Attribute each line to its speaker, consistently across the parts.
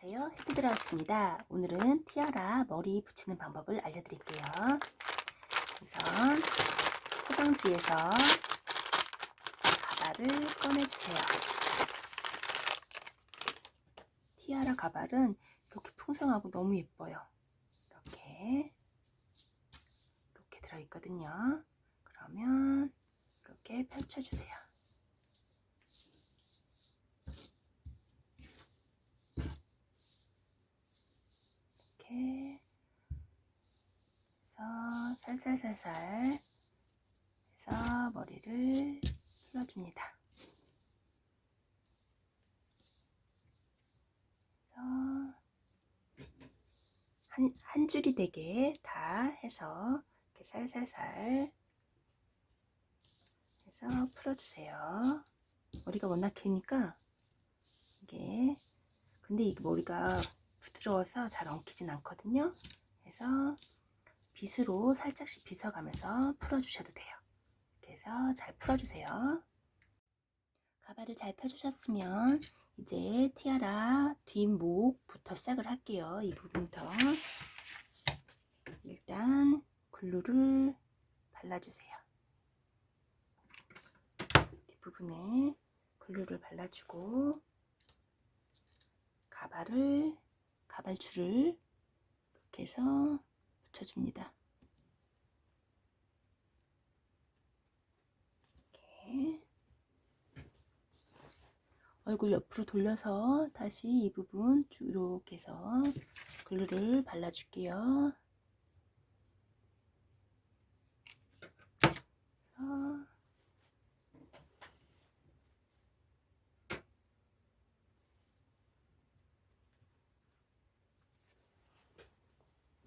Speaker 1: 안녕하세요. 해피드라우스입니다. 오늘은 티아라 머리 붙이는 방법을 알려드릴게요. 우선 포장지에서 가발을 꺼내주세요. 티아라 가발은 이렇게 풍성하고 너무 예뻐요. 이렇게 이렇게 들어있거든요. 그러면 이렇게 펼쳐주세요. 이렇게 해서 살살살살 해서 머리를 풀어줍니다. 한, 한 줄이 되게 다 해서 이렇게 살살살 해서 풀어주세요. 머리가 워낙 기니까 이게 근데 이 머리가 부드러워서 잘 엉키진 않거든요. 그래서 빗으로 살짝씩 빗어가면서 풀어주셔도 돼요. 그래서 잘 풀어주세요. 가발을 잘 펴주셨으면 이제 티아라 뒷목부터 시작을 할게요. 이 부분부터 일단 글루를 발라주세요. 뒷부분에 글루를 발라주고 가발을 가발줄을 이렇게 해서 붙여줍니다. 이렇게 얼굴 옆으로 돌려서 다시 이 부분 쭉 이렇게 해서 글루를 발라줄게요.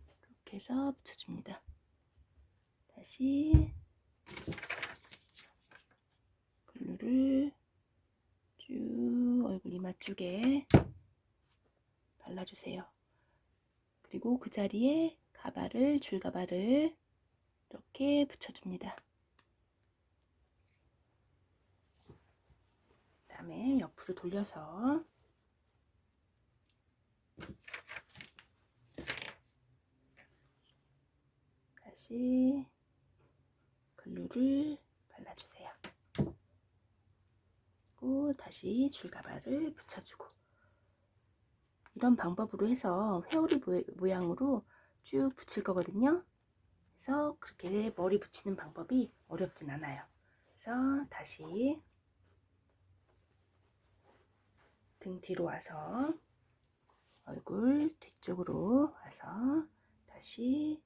Speaker 1: 그래서 이렇게 해서 붙여줍니다. 다시 글루를 쭉 얼굴 이마 쪽에 발라주세요. 그리고 그 자리에 가발을 줄 가발을 이렇게 붙여줍니다. 그다음에 옆으로 돌려서 다시 글루를 발라주세요. 그리고 다시 줄가발을 붙여주고 이런 방법으로 해서 회오리 모양으로 쭉 붙일 거거든요. 그래서 그렇게 머리 붙이는 방법이 어렵진 않아요. 그래서 다시 등 뒤로 와서 얼굴 뒤쪽으로 와서 다시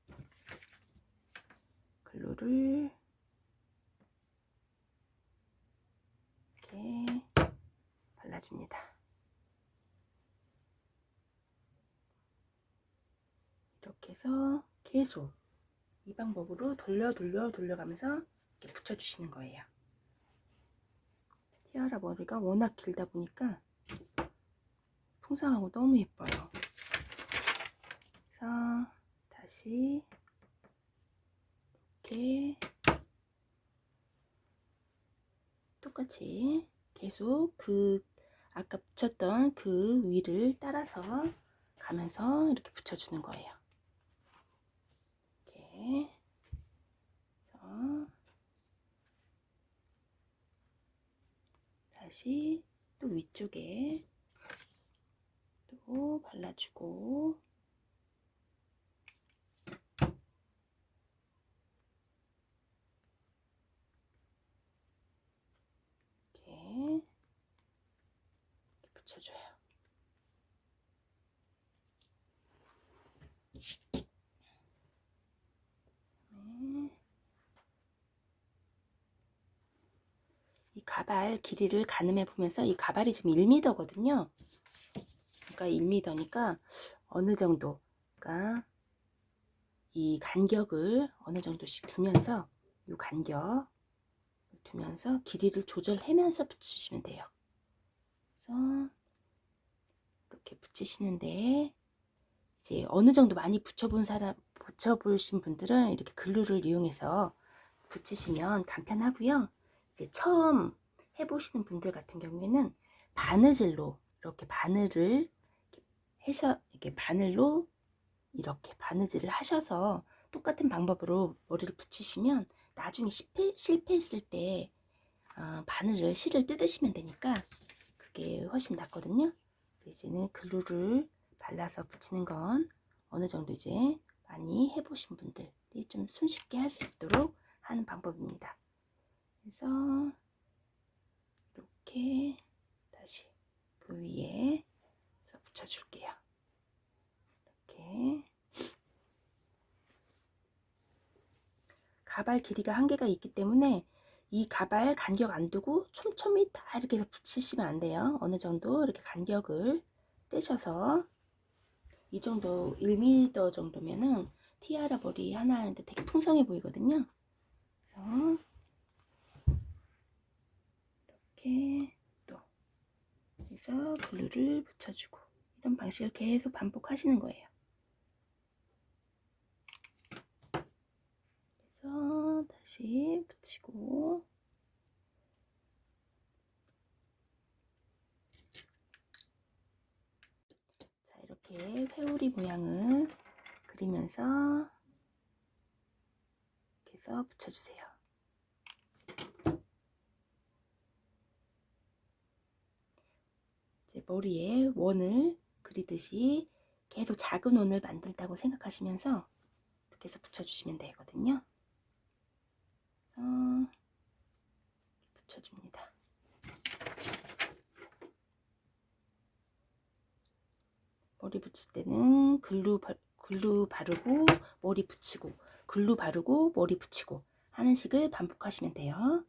Speaker 1: 글루를 이렇게 발라줍니다. 이렇게 해서 계속 이 방법으로 돌려 돌려 돌려가면서 이렇게 붙여주시는 거예요. 티아라 머리가 워낙 길다 보니까 풍성하고 너무 예뻐요. 그래서 다시 이렇게 똑같이 계속 그 아까 붙였던 그 위를 따라서 가면서 이렇게 붙여주는 거예요. 이렇게 해서 다시 또 위쪽에 또 발라주고 이렇게 붙여줘요. 이 가발 길이를 가늠해 보면서 이 가발이 지금 1m거든요. 그러니까 1m니까 어느 정도, 그러니까 이 간격을 어느 정도씩 두면서 이 간격 두면서 길이를 조절하면서 붙이시면 돼요. 그래서 이렇게 붙이시는데 이제 어느 정도 많이 붙여본 사람 붙여보신 분들은 이렇게 글루를 이용해서 붙이시면 간편하고요. 이제 처음 해보시는 분들 같은 경우에는 바느질로 이렇게 바늘을 해서 이렇게 바늘로 이렇게 바느질을 하셔서 똑같은 방법으로 머리를 붙이시면 나중에 실패, 실패했을 때 어, 바늘을 실을 뜯으시면 되니까 그게 훨씬 낫거든요. 이제는 글루를 발라서 붙이는 건 어느 정도 이제 많이 해보신 분들이 좀 손쉽게 할 수 있도록 하는 방법입니다. 그래서 이렇게 다시 그 위에 붙여줄게요. 이렇게 가발 길이가 한계가 있기 때문에 이 가발 간격 안 두고 촘촘히 다 이렇게 붙이시면 안 돼요. 어느 정도 이렇게 간격을 떼셔서 이 정도 1m 정도면은 티아라 머리 하나 하는데 되게 풍성해 보이거든요. 그래서 이렇게 또 여기서 글루를 붙여주고 이런 방식을 계속 반복하시는 거예요. 그래서 다시 붙이고 자 이렇게 회오리 모양을 그리면서 이렇게 해서 붙여주세요. 이제 머리에 원을 그리듯이 계속 작은 원을 만들다고 생각하시면서 이렇게 해서 붙여주시면 되거든요. 어, 붙여줍니다. 머리 붙일 때는 글루, 바, 글루 바르고 머리 붙이고 글루 바르고 머리 붙이고 하는 식을 반복하시면 돼요.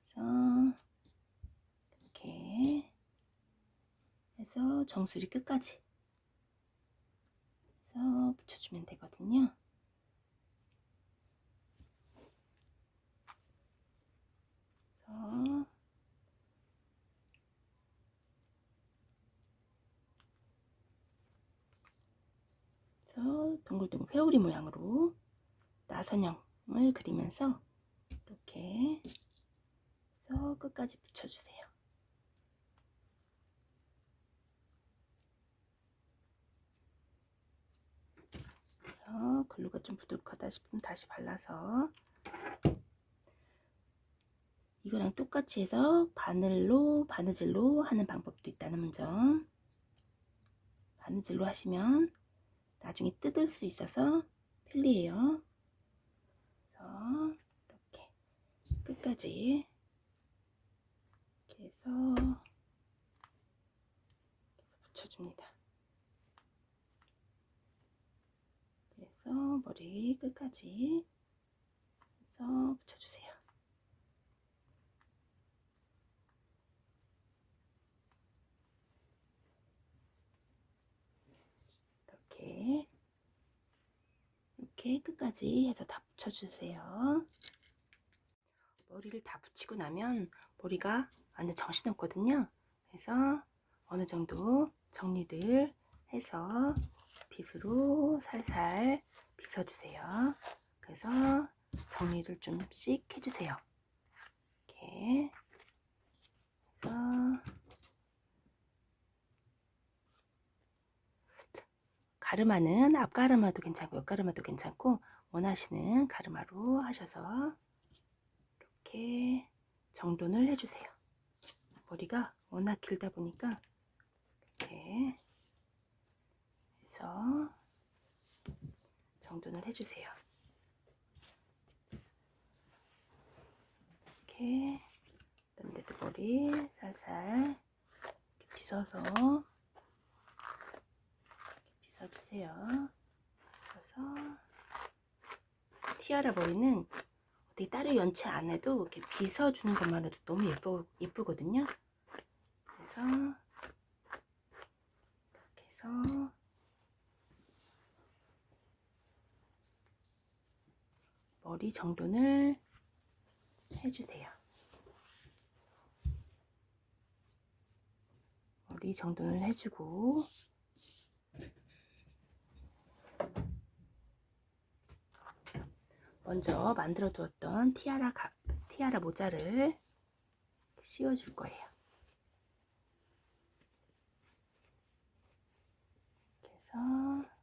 Speaker 1: 그래서 이렇게 해서 정수리 끝까지 해서 붙여주면 되거든요. 그래서 그래서 동글동글 회오리 모양으로 나선형을 그리면서 이렇게 해서 끝까지 붙여주세요. 그래서 글루가 좀 부족하다 싶으면 다시 발라서 이거랑 똑같이 해서 바늘로 바느질로 하는 방법도 있다는 점. 바느질로 하시면 나중에 뜯을 수 있어서 편리해요. 그래서 이렇게 끝까지 이렇게 해서 붙여줍니다 그래서 머리 끝까지 해서 붙여주세요 이렇게 이렇게 끝까지 해서 다 붙여주세요. 머리를 다 붙이고 나면 머리가 완전 정신없거든요. 그래서 어느 정도 정리를 해서 빗으로 살살 빗어주세요. 그래서 정리를 좀씩 해주세요. 이렇게 해서 가르마는 앞가르마도 괜찮고 옆가르마도 괜찮고 원하시는 가르마로 하셔서 이렇게 정돈을 해주세요. 머리가 워낙 길다 보니까 이렇게 해서 정돈을 해주세요. 이렇게 그런데도 머리 살살 이렇게 빗어서 빗어주세요. 빗어서 티아라 머리는 어떻게 따로 연치 안 해도 이렇게 빗어주는 것만으로도 너무 예쁘, 예쁘거든요. 그래서 이렇게 해서 머리 정돈을 해주세요. 머리 정돈을 해주고 먼저 만들어 두었던 티아라 가, 티아라 모자를 씌워줄 거예요. 그래서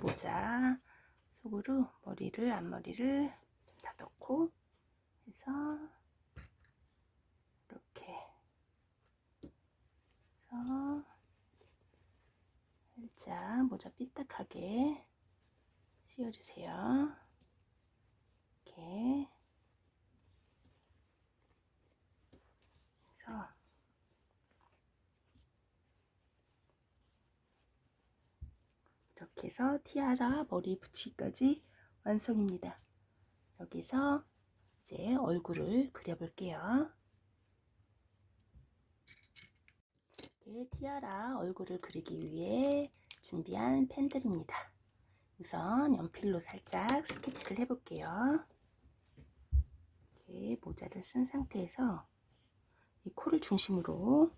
Speaker 1: 모자 속으로 머리를 앞머리를 좀 다듬고 해서 이렇게 해서 살짝 모자 삐딱하게 씌워주세요. 이렇게 해서 이렇게 해서 티아라 머리 붙이기까지 완성입니다. 여기서 이제 얼굴을 그려볼게요. 이렇게 티아라 얼굴을 그리기 위해 준비한 펜들입니다. 우선 연필로 살짝 스케치를 해볼게요. 이렇게 모자를 쓴 상태에서 이 코를 중심으로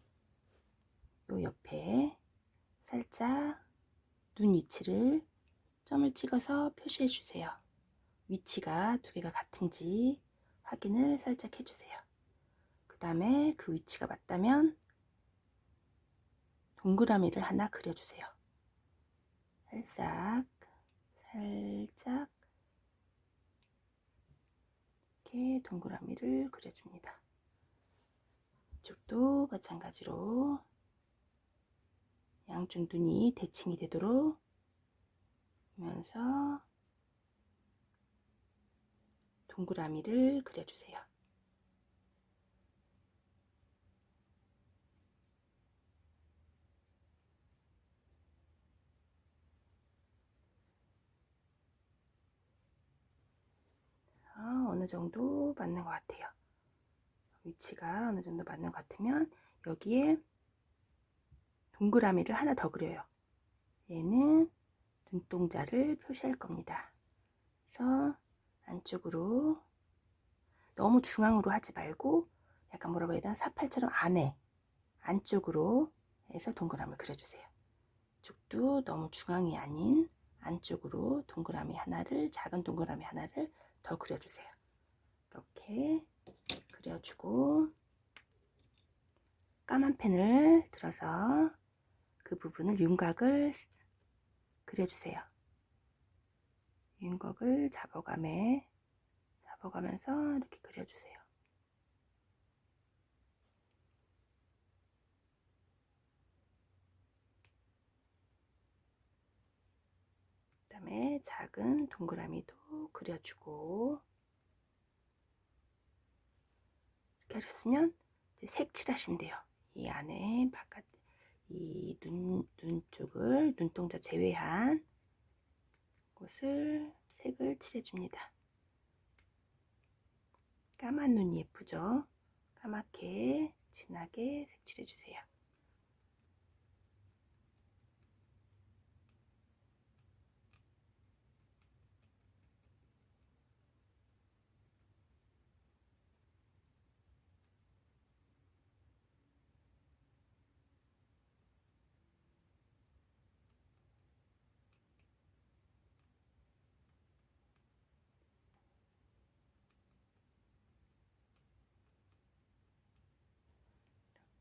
Speaker 1: 요 옆에 살짝 눈 위치를 점을 찍어서 표시해 주세요. 위치가 두 개가 같은지 확인을 살짝 해주세요. 그 다음에 그 위치가 맞다면 동그라미를 하나 그려주세요. 살짝, 살짝 이렇게 동그라미를 그려줍니다. 이쪽도 마찬가지로 양쪽 눈이 대칭이 되도록 하면서 동그라미를 그려주세요. 아, 어느 정도 맞는 것 같아요. 위치가 어느 정도 맞는 것 같으면 여기에 동그라미를 하나 더 그려요. 얘는 눈동자를 표시할 겁니다. 그래서 안쪽으로 너무 중앙으로 하지 말고 약간 뭐라고 해야 되나 사팔처럼 안에 안쪽으로 해서 동그라미를 그려주세요. 이쪽도 너무 중앙이 아닌 안쪽으로 동그라미 하나를 작은 동그라미 하나를 더 그려주세요. 이렇게 그려주고 까만 펜을 들어서 그 부분을 윤곽을 그려주세요. 윤곽을 잡아가며 잡아가면서 이렇게 그려주세요. 그 다음에 작은 동그라미도 그려주고 이렇게 하셨으면 돼요. 이 안에 바깥 이 눈, 눈 쪽을 눈동자 제외한 곳을 색을 칠해줍니다. 까만 눈이 예쁘죠? 까맣게 진하게 색칠해주세요.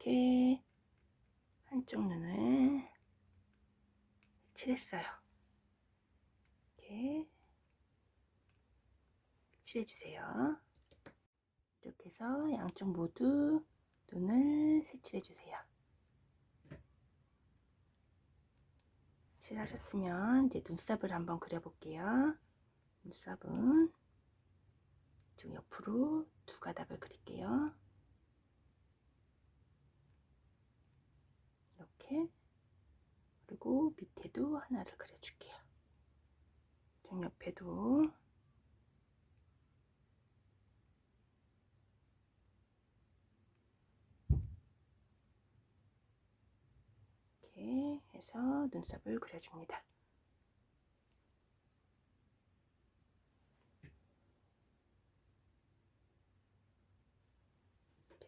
Speaker 1: 이렇게 한쪽 눈을 칠했어요. 이렇게 칠해주세요. 이렇게 해서 양쪽 모두 눈을 색칠해주세요. 칠하셨으면 이제 눈썹을 한번 그려볼게요. 눈썹은 좀 옆으로 두 가닥을 그릴게요. 이렇게 그리고 밑에도 하나를 그려줄게요. 좀 옆에도 이렇게 해서 눈썹을 그려줍니다.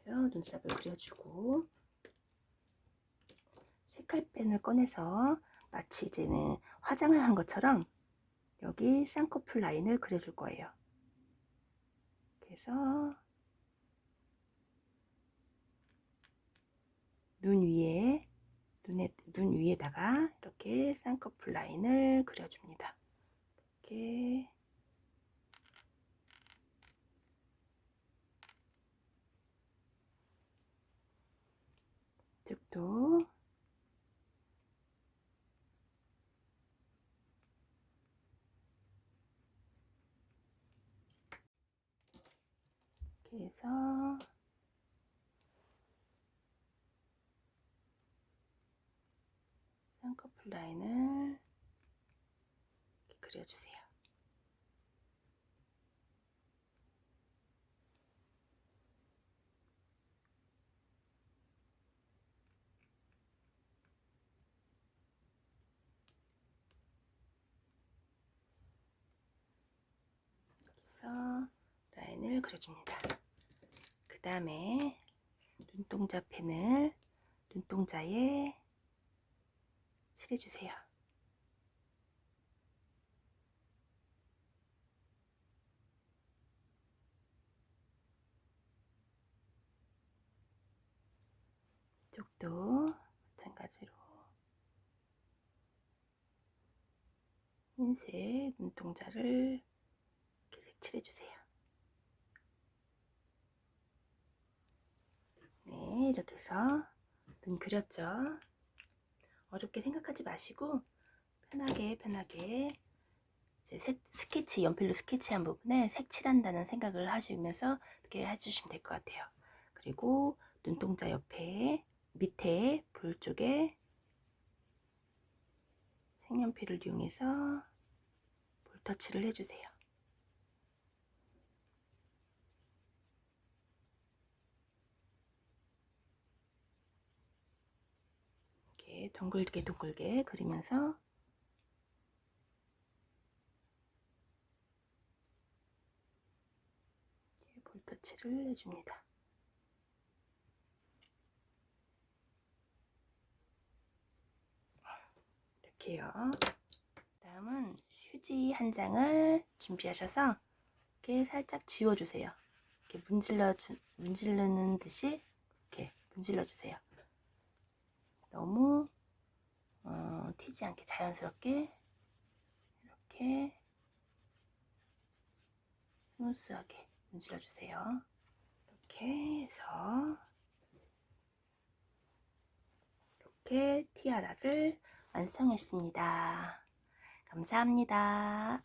Speaker 1: 해서 눈썹을 그려주고 색깔펜을 꺼내서 마치 이제는 화장을 한 것처럼 여기 쌍꺼풀 라인을 그려줄 거예요. 그래서 눈 위에 눈에 눈 위에다가 이렇게 쌍꺼풀 라인을 그려줍니다. 이렇게 이쪽도 이렇게 해서 쌍꺼풀 라인을 그려주세요. 라인을 그려줍니다. 그 다음에 눈동자 펜을 눈동자에 칠해주세요. 이쪽도 마찬가지로 흰색 눈동자를 이렇게 색칠해주세요. 네, 이렇게 해서 눈 그렸죠? 어렵게 생각하지 마시고 편하게 편하게 이제 색- 스케치 연필로 스케치한 부분에 색칠한다는 생각을 하시면서 이렇게 해주시면 될 것 같아요. 그리고 눈동자 옆에 밑에 볼 쪽에 색연필을 이용해서 볼터치를 해주세요. 이렇게 동글게 동글게 그리면서 볼터치를 해줍니다. 이렇게요. 다음은 휴지 한 장을 준비하셔서 이렇게 살짝 지워주세요. 이렇게 문질러 주, 문지르는 듯이 이렇게 문질러 주세요. 너무 어, 튀지 않게 자연스럽게 이렇게 스무스하게 문질러 주세요. 이렇게 해서 이렇게 티아라를 완성했습니다. 감사합니다.